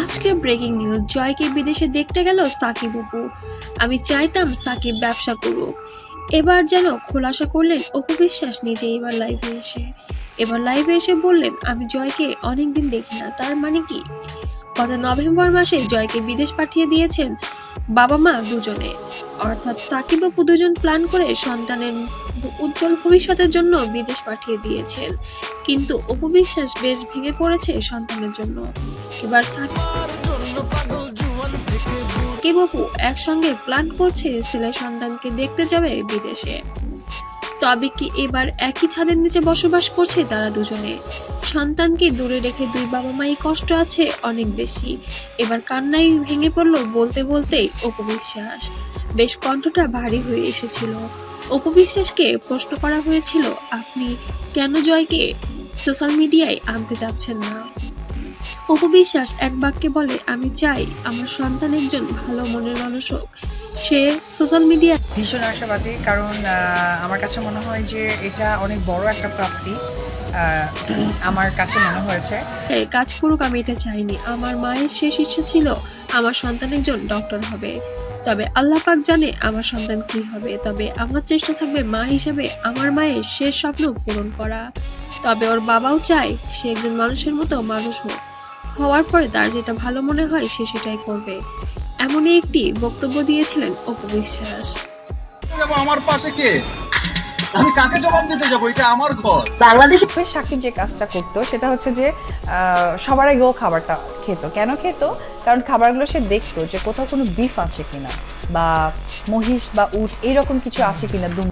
আজকের breaking news জয়কে বিদেশে দেখতে গেল সাকিব অপু। আমি চাইতাম সাকিব ব্যবসা করুক। এবার যেন খোলাসা করলেন অপু বিশ্বাস নিজে এবার লাইভে এসে। এবার লাইভে এসে বললেন, আমি জয়কে অনেকদিন দেখি না, তার মানে কি? গত নভেম্বর মাসে জয়কে বিদেশ পাঠিয়ে দিয়েছেন বাবা মা দুজনে। অর্থাৎ সাকিব ও পুদুজন প্ল্যান করে সন্তানের উজ্জ্বল ভবিষ্যতের জন্য বিদেশ পাঠিয়ে দিয়েছেন। কিন্তু অপবিশ্বাস বেশ ভেঙে পড়েছে সন্তানের জন্য। এবার সাকিব অপু একসঙ্গে প্ল্যান করছে ছেলে সন্তানকে দেখতে যাবে বিদেশে। তবে কি এবার একই ছাদের নিচে বসবাস করছে তারা দুজনে? সন্তানকে দূরে রেখে দুই বাবা মাই কষ্ট আছে অনেক বেশি। এবার কান্নাই ভেঙে পড়ল বলতে বলতেই অপু বিশ্বাস বেশ কণ্ঠটা ভারী হয়ে এসেছিল। অপু বিশ্বাসকে প্রশ্ন করা হয়েছিল, আপনি কেন জয়কে সোশ্যাল মিডিয়ায় আনতে চাচ্ছেন না? অপু বিশ্বাস এক বাক্যে বলে, আমি চাই আমার সন্তান একজন ভালো মনের মানুষ হোক। সে সোশ্যাল মিডিয়া ভীষণ আশাবাদী কারণ আমার কাছে মনে হয় যে এটা অনেক বড় একটা প্রাপ্তি আমার কাছে মনে হয়েছে। কাজ করুক আমি এটা চাইনি। আমার মায়ের শেষ ইচ্ছা ছিল আমার সন্তান একজন ডক্টর হবে। তবে আল্লাহ পাক জানে আমার সন্তান কি হবে। তবে আমার চেষ্টা থাকবে মা হিসেবে আমার মায়ের শেষ স্বপ্ন পূরণ করা। তবে ওর বাবাও চায় সে একজন মানুষের মতো মানুষ হোক। হওয়ার পরে তার যেটা ভালো মনে হয় সে সেটাই করবে। এমনই একটি বক্তব্য দিয়েছিলেন অপু বিশ্বাস যাব আমার পাশে কে? আমি কাকে জবাব দিতে যাব? এটা আমার ঘর। বাংলাদেশে সাকিব যে কাজটা করতো সেটা হচ্ছে যে আহ, আগে ও খাবারটা খেত। কেন খেত? কারণ খাবারগুলো সে দেখতো যে কোথাও কোনো বিফ আছে কিনা বা মহিষ বা উট এইরকম কিছু আছে কিনা